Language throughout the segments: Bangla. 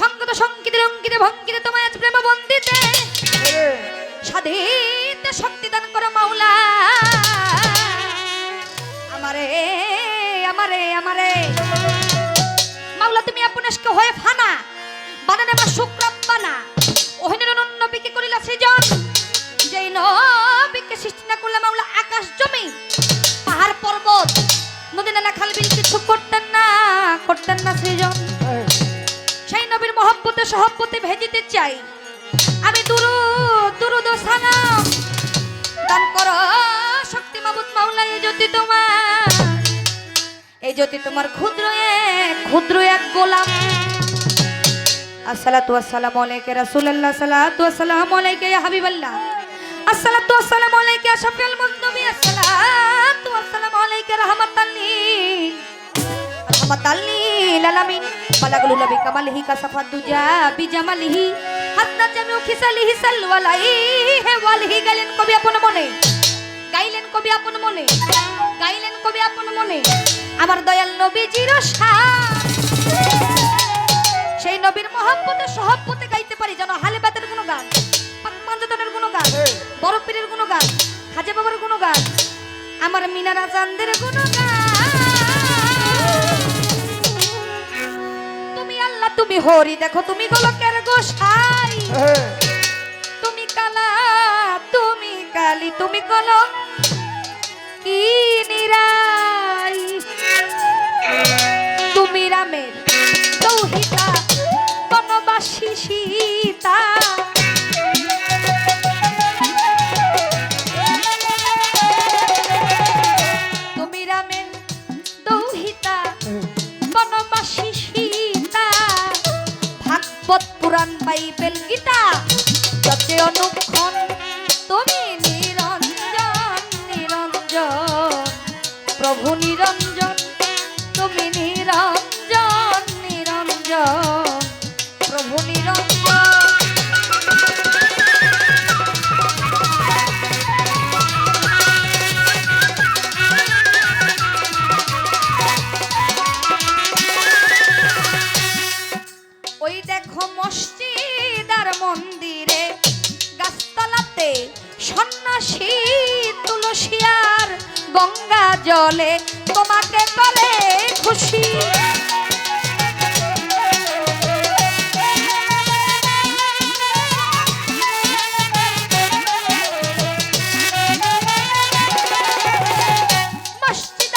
সঙ্গত সঙ্কিত রঙ্কিত ভঙ্কিত তোমায় আজ প্রেম বন্দিতে। স্বাধীন শক্তি দান করো মাওলা। আমারে আমারে আমারে। মাওলা তুমি আপনাকে হয়ে ফানা। বানানে আমার শুক্রাব্বানা ওহেনের নবীকে করিলা সৃজন। যেই নবীকে সৃষ্টি না করলে মাওলা আকাশ জমি। পাহাড় পর্বত নদী নালা খাল বিল কিছু করতেন না করতেন না সৃজন। সহব্বতে ভেজিতে চাই। আমি দুরু, দুরুদ সালাম দান করো, শক্তি মাবুদ মাওলা এই জ্যোতি তোমার। এই জ্যোতি তোমার ক্ষুদ্র এক ক্ষুদ্র এক গোলাম। আসসালাতু আসসালামু আলাইকা রাসূলুল্লাহ সাল্লাতু আসসালামু আলাইকা ইয়া হাবিবাল্লাহ। আসসালাতু আসসালামু আলাইকা শাফিউল মুজনবী বালাগুল নবী কামালিহি দুজা বিজামালিহি হাসনা জামিউ খিসালিহি সালওয়ালাইহি হে ওয়ালিহি গাইলেন কবি আপন মনে। গাইলেন কবি আপন মনে। গাইলেন কবি আপন মনে। আমার দয়াল নবীজির সেই নবীর মহব্বতে, সহব্বতে গাইতে পারি যেন হালেবাতের কোনো গান পাঞ্জতনের কোনো গান বড় পীরের কোনো গান খাজা বাবার কোনো গান আমার মিনারা চান্দের কোনো তুমি তুমি হরি দেখো তুমি গোলকের গোসাই। এই, তুমি কালা তুমি কালি তুমি গোলক কি নিরাই। তুমি রামের গঙ্গা জলে তোমাকে করে খুশি। মসজিদ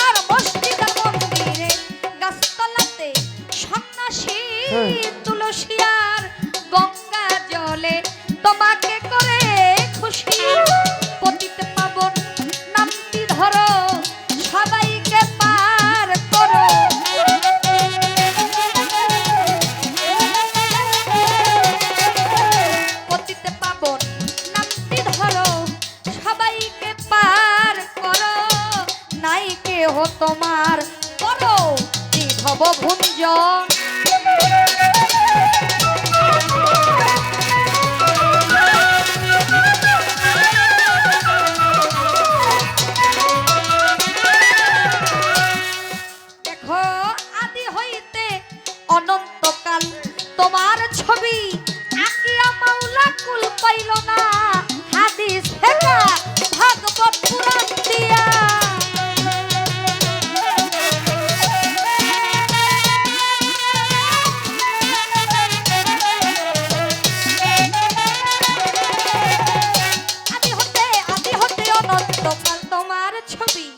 a chubby.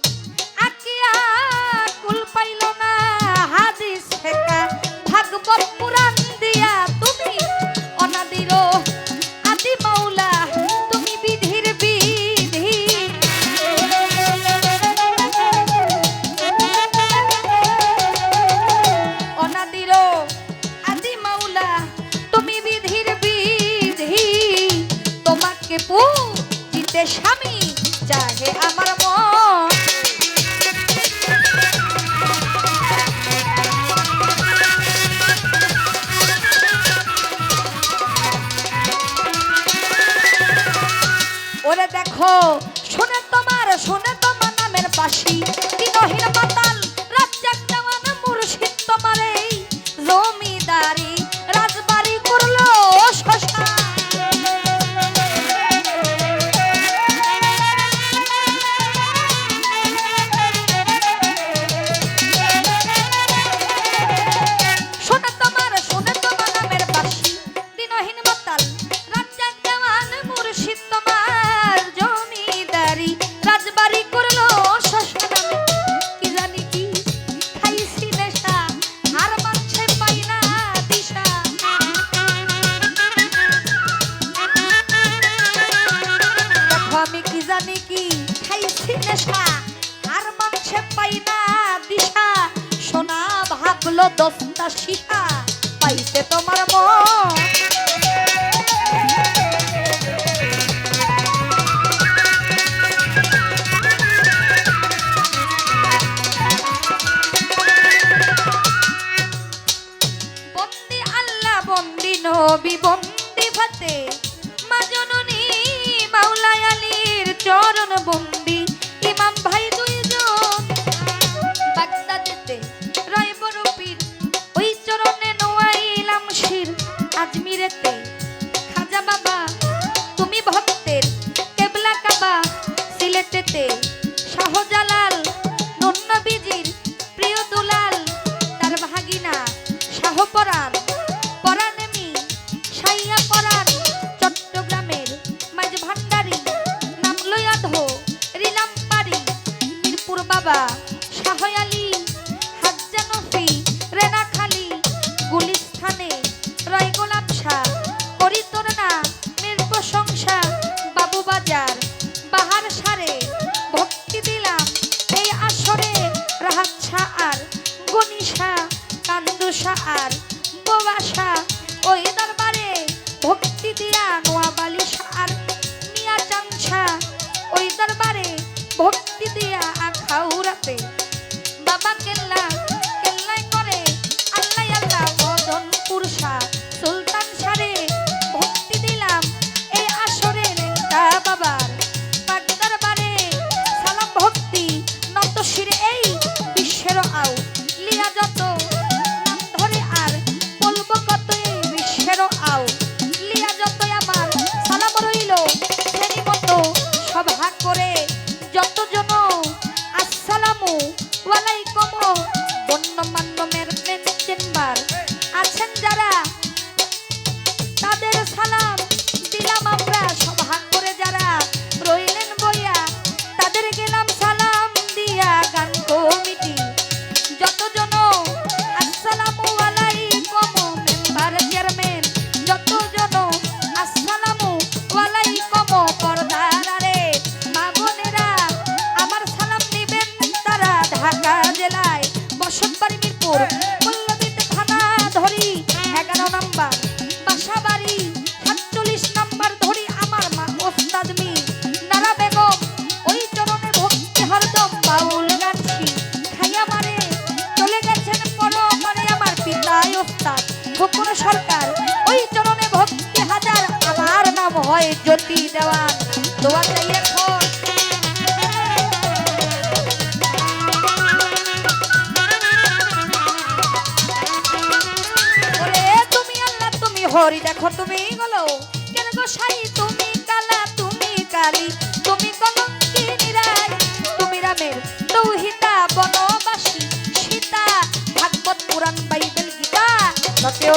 দেখো শুনে তোমার শুনে তোমার নামের পাশি দিনহীন মাতাল আমি কি জানি কি? খাইছি নেশা, আর মানছে পাই না দিশা। শোনা ভাবলো দস্তা সিসা পাইছে তোমার মন। ওয়ালাইকুম বন্যমান জ্যোতি দেওয়া দোয়া তুমি আল্লাহ, তুমি হরি, দেখো তুমি গলো কেন সাই, তুমি কালা, তুমি কালি, তুমি কলঙ্কি নিরাই তুমি রামের তৌহিতা বনবাসী, সীতা, ভাগবত পুরাণ, বাইবেল গীতা তাতেও